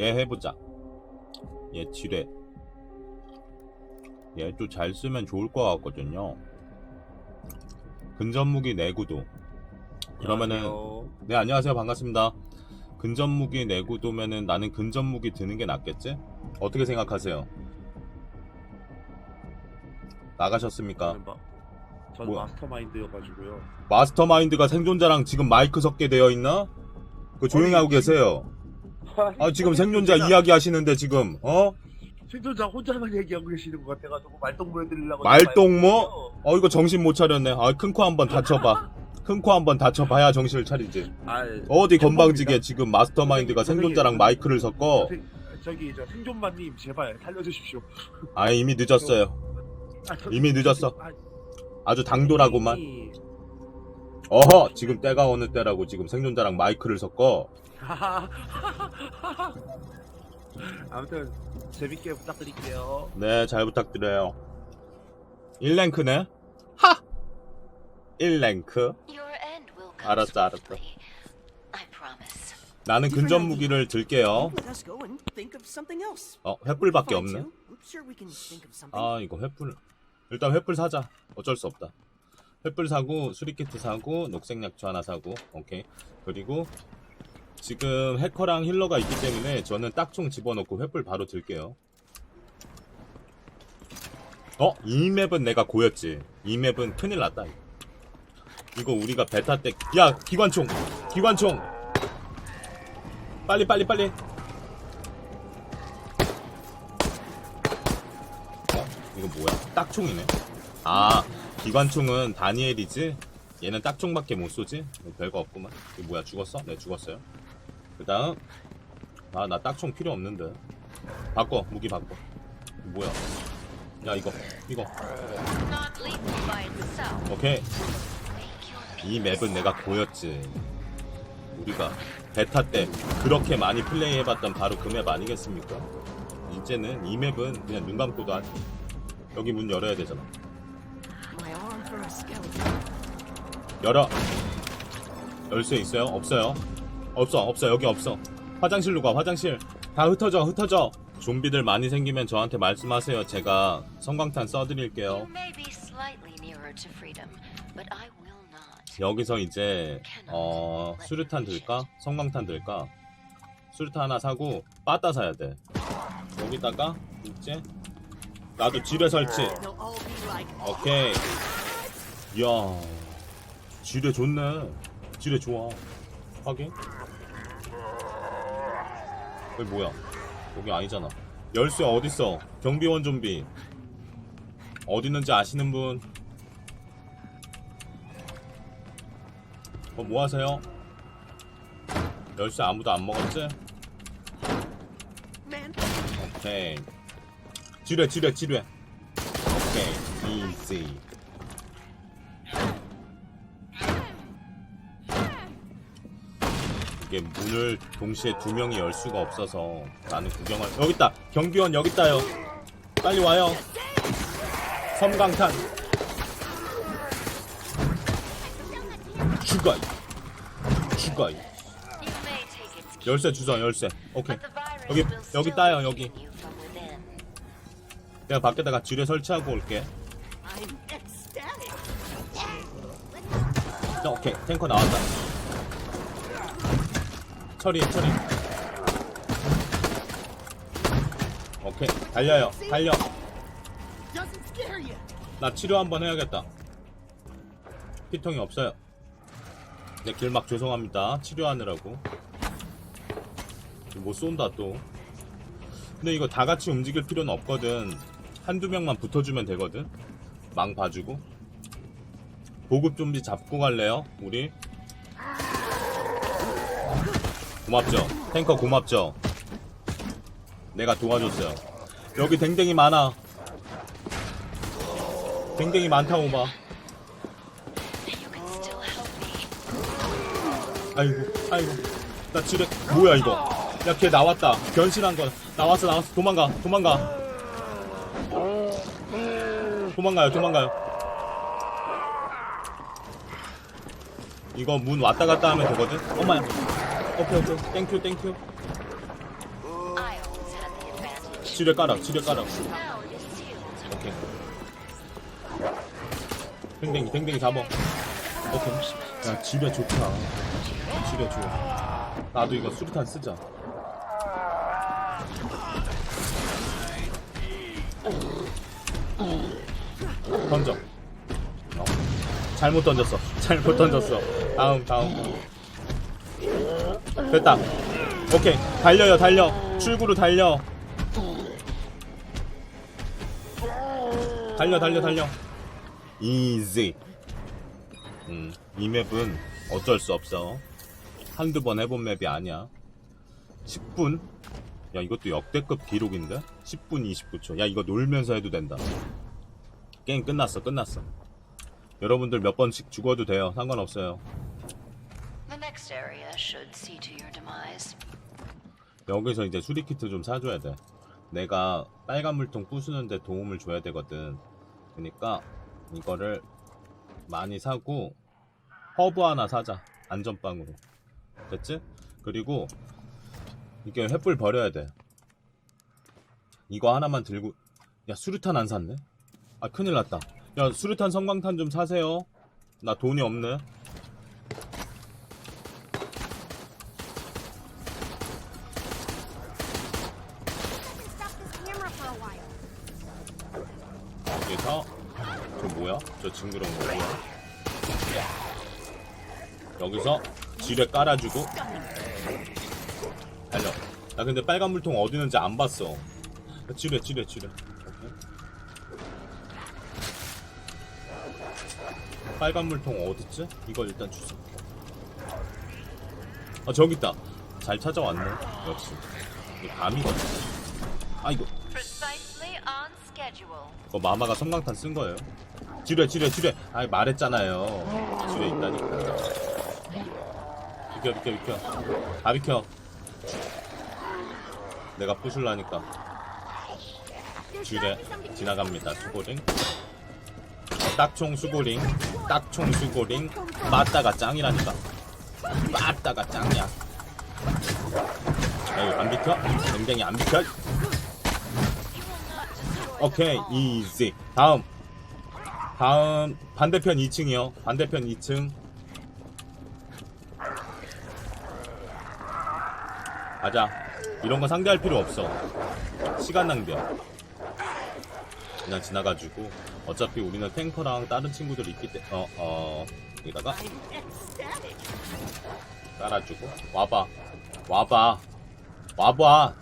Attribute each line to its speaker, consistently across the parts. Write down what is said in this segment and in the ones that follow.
Speaker 1: 얘 해보자. 얘 지뢰. 얘 또 잘 쓰면 좋을 것 같거든요. 근접무기 내구도. 그러면은
Speaker 2: 안녕하세요.
Speaker 1: 네 안녕하세요 반갑습니다. 근접무기 내구도면은 나는 근접무기 드는 게 낫겠지? 어떻게 생각하세요? 나가셨습니까?
Speaker 2: 저는, 마,
Speaker 1: 뭐야?
Speaker 2: 마스터마인드여가지고요.
Speaker 1: 마스터마인드가 생존자랑 지금 마이크 섞게 되어 있나? 그 조용히 하고 계세요. 아 지금 생존자 이야기 하시는데 지금 어?
Speaker 2: 생존자 혼자만 얘기하고 계시는 것 같아가지고 말똥 보여드리려고.
Speaker 1: 말똥 뭐?
Speaker 2: 말했거든요.
Speaker 1: 어 이거 정신 못 차렸네. 아 큰 코 한번 다쳐봐. 큰 코 한번 다쳐봐야 정신을 차리지.
Speaker 2: 아,
Speaker 1: 어디 건방지게. 지금 마스터마인드가 생존자랑 마이크를 섞어.
Speaker 2: 생- 저기 저 생존마님 제발 살려주십시오.
Speaker 1: 아 이미 늦었어요.
Speaker 2: 아, 저-
Speaker 1: 이미 늦었어.
Speaker 2: 아,
Speaker 1: 아주 당돌하고만. 어허 지금 때가 어느 때라고 지금 생존자랑 마이크를 섞어.
Speaker 2: 아무튼 재밌게 부탁드릴게요.
Speaker 1: 네 잘 부탁드려요. 1랭크네? 하! 1랭크?
Speaker 3: Your end will come
Speaker 1: 알았어, 알았어. 나는 근접 무기를 들게요. 어 횃불밖에 없네. 아 이거 횃불 일단 횃불 사자 어쩔 수 없다 횃불 사고 수리키트 사고 녹색 약초 하나 사고 오케이 그리고 지금 해커랑 힐러가 있기 때문에 저는 딱총 집어넣고 횃불 바로 들게요 어? 이 맵은 내가 고였지 이 맵은 큰일 났다 이거 우리가 베타 때 야 기관총 기관총 빨리 빨리 빨리 어? 이거 뭐야? 딱총이네. 아, 기관총은 다니엘이지? 얘는 딱총밖에 못 쏘지? 뭐 별거 없구만. 이거 뭐야? 죽었어? 네, 죽었어요. 그 다음. 아, 나 딱총 필요 없는데. 바꿔, 무기 바꿔. 뭐야? 야, 이거, 이거. 오케이. 이 맵은 내가 보였지. 우리가 베타 때 그렇게 많이 플레이해봤던 바로 그 맵 아니겠습니까? 이제는 이 맵은 그냥 눈 감고도 하지. 여기 문 열어야 되잖아. 열어. 열수 있어요? 없어요. 없어, 없어. 여기 없어. 화장실로 가, 화장실. 다 흩어져, 흩어져. 좀비들 많이 생기면 저한테 말씀하세요. 제가 성광탄 써드릴게요. 여기서 이제 어 수류탄 들까? 성광탄 들까? 수류탄 하나 사고 빠따 사야 돼. 여기다가 이제 나도 집에 설치. 오케이. 이야, 지뢰 좋네. 지뢰 좋아. 확인. 여기 뭐야? 여기 아니잖아. 열쇠 어딨어? 경비원 좀비. 어디 있는지 아시는 분? 어, 뭐 하세요? 열쇠 아무도 안 먹었지? 오케이. 지뢰, 지뢰, 지뢰. 오케이. 이지. 이게 문을 동시에 두 명이 열 수가 없어서 나는 구경할 여기 있다. 경비원 여기 있다요. 빨리 와요. 섬광탄.
Speaker 3: its key,
Speaker 1: 열쇠 주소 열쇠. 오케이. 여기 여기 따요 여기. 내가 밖에다가 지뢰 설치하고 올게. 오케이. 탱커 나왔다 처리 처리. 오케이. 달려요. 달려. 나 치료 한번 해야겠다. 피통이 없어요. 네 길막 죄송합니다. 치료하느라고. 못 쏜다 또. 근데 이거 다 같이 움직일 필요는 없거든. 한두 명만 붙어주면 되거든. 망 봐주고. 보급 좀비 잡고 갈래요? 우리 고맙죠. 탱커 고맙죠. 내가 도와줬어요. 여기 댕댕이 많아. 댕댕이 많다고
Speaker 3: me.
Speaker 1: 아이고 아이고. 나 지뢰 뭐야 이거? 야 걔 나왔다. 변신한 거. 나왔어 나왔어. 도망가 도망가. 도망가요 도망가요. 이거 문 왔다 갔다 하면 되거든? 엄마야 오케이 오케이. 땡큐 땡큐 지뢰 깔아 지뢰 깔아. 오케이. 댕댕이 댕댕이 잡아. 오케이. 야 지뢰 좋다. 지뢰 좋아. 나도 이거 수류탄 쓰자. 던져. 어. 잘못 던졌어. 잘못 던졌어. 다음 다음 됐다. 오케이. 달려요 달려. 출구로 달려. 달려 달려 달려. 이지 음, 이 맵은 어쩔 수 없어. 한두 번 해본 맵이 아니야. 10분? 야 이것도 역대급 기록인데? 10분 29초. 야 이거 놀면서 해도 된다. 게임 끝났어 끝났어. 여러분들 몇 번씩 죽어도 돼요. 상관없어요
Speaker 3: Area should see to your demise.
Speaker 1: 여기서 이제 수리키트 좀 사줘야 돼. 내가 빨간 물통 부수는데 도움을 줘야 되거든. 그러니까 이거를 많이 사고 허브 하나 사자. 안전빵으로. 됐지? 그리고 이게 횃불 버려야 돼. 이거 하나만 들고 야 수류탄 안 샀네? 아 큰일 났다. 야 수류탄 성광탄 좀 사세요. 나 돈이 없네.
Speaker 4: Stop this camera for a while.
Speaker 1: 여기서 저 뭐야? 저 징그러운 거 뭐야? 여기서 지뢰 깔아주고 달려. 나 근데 빨간 물통 어디 있는지 안 봤어. 지뢰 지뢰 지뢰. 빨간 물통 어딨지? 이거 일단 주소. 아 저기 있다. 잘 찾아왔네. 역시. 이 밤이거든. 아
Speaker 3: schedule.
Speaker 1: 그거 마마가 성광탄 쓴 거예요. 지뢰, 지뢰, 지뢰. 아, 말했잖아요. 지뢰 있다니까. 비켜, 비켜, 비켜. 다 비켜. 내가 부술라니까. 지뢰 지나갑니다. 수고링. 딱총 수고링. 딱총 수고링. 맞다가 짱이라니까. 맞다가 짱이야. 야, 이거 안 비켜? 굉장히 안 비켜? 오케이 이지. 다음. 다음 반대편 2층이요. 반대편 2층. 가자. 이런 거 상대할 필요 없어. 시간 낭비야. 그냥 지나가지고. 어차피 우리는 탱커랑 다른 친구들 있기 때문에 어 어 여기다가
Speaker 4: I'm ecstatic.
Speaker 1: 깔아주고. 와봐. 와봐. 와봐.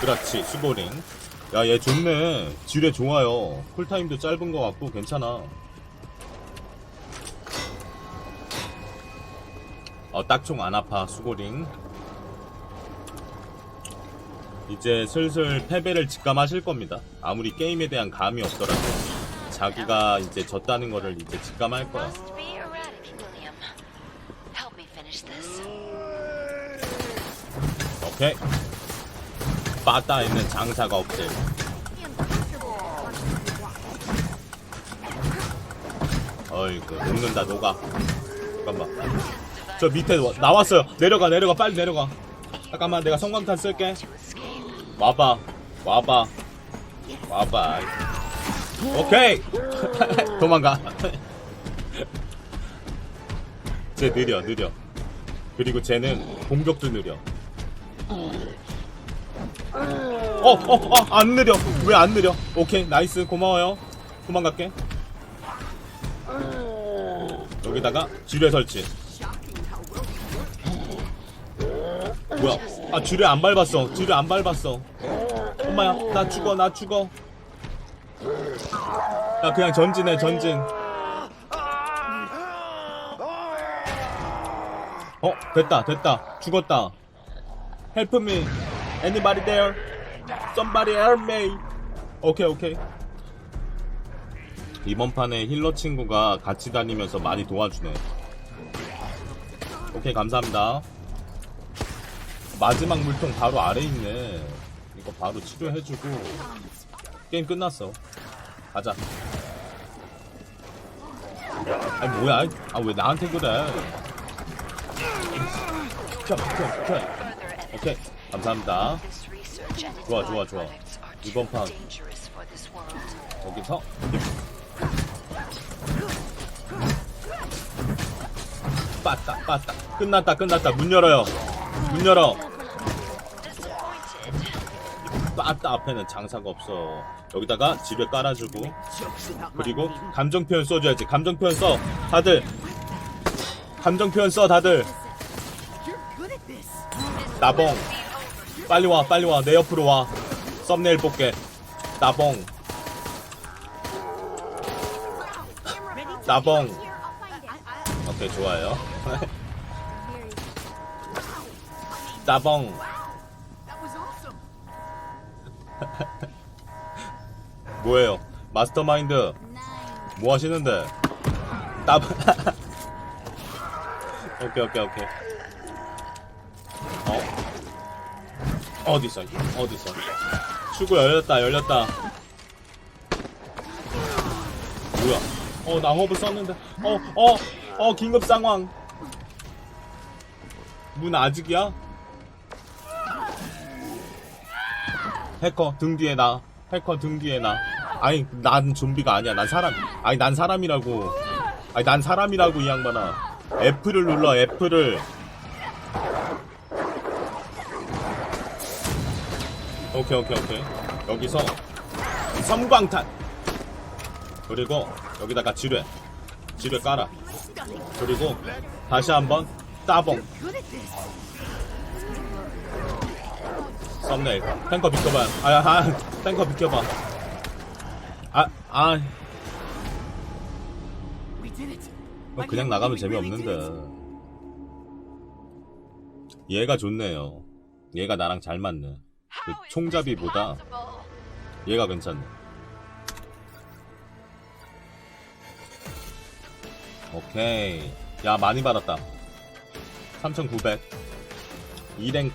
Speaker 1: 그렇지. 수고링 야 얘 좋네. 지뢰 좋아요. 쿨타임도 짧은 것 같고 괜찮아. 어 딱총 안 아파. 수고링. 이제 슬슬 패배를 직감하실 겁니다. 아무리 게임에 대한 감이 없더라도 자기가 이제 졌다는 거를 이제 직감할 거야. 오케이 빠따 있는 장사가 없대. 어이구 녹는다 녹아. 잠깐만. 저 밑에 와- 나왔어요. 내려가 내려가 빨리 내려가. 잠깐만 내가 성광탄 쓸게. 와봐 와봐 와봐. 오케이! 도망가. 쟤 느려 느려. 그리고 쟤는 공격도 느려 어 어 어 안 느려. 왜 안 느려? 오케이 나이스. 고마워요. 도망갈게. 여기다가 지뢰 설치. 뭐야? 아 지뢰 안 밟았어. 지뢰 안 밟았어. 엄마야 나 죽어 나 죽어. 야 그냥 전진해 전진. 어 됐다 됐다. 죽었다. Me Anybody there Somebody help me 오케이 오케이 이번 판에 힐러 친구가 같이 다니면서 많이 도와주네 오케이 감사합니다 마지막 물통 바로 아래 있네. 이거 바로 치료해주고 게임 끝났어. 가자. 아니 뭐야? 아 왜 나한테 그래? 오케이 감사합니다. 좋아, 좋아, 좋아. 이번 판. 여기서 빠따 빠따 끝났다 끝났다 문 열어요 문 열어. 빠따 앞에는 장사가 없어 여기다가 지뢰 깔아주고 그리고 감정 표현 써줘야지 감정 표현 써 다들 감정 표현 써 다들. 나봉 빨리 와 빨리 와. 내 옆으로 와. 썸네일 뽑게. 나봉. 나봉. 오케이 좋아요. 나봉. 뭐예요? 마스터마인드. 뭐 하시는데? 나 오케이 오케이 오케이 어디서? 어디서? 출구 열렸다 열렸다. 뭐야? 어 낭호브 썼는데. 어어 어 어, 긴급 상황. 문 아직이야? 해커 등 뒤에 나. 해커 등 뒤에 나. 아니 난 좀비가 아니야. 난 사람. 아니 난 사람이라고. 아니 난 사람이라고 이 양반아. F를 눌러 F를 오케이 오케이 오케이. 여기서 섬광탄. 그리고 여기다가 지뢰. 지뢰 깔아. 그리고 다시 한번 따봉. 썸네일. 탱커 비켜봐 아, 아 탱커 비켜봐. 아아.
Speaker 4: did it.
Speaker 1: 어, 그냥 나가면 재미없는데. 얘가 좋네요. 얘가 나랑 잘 맞네 그 총잡이보다? 얘가 괜찮네. 오케이. 야 많이 받았다. 3900 2랭크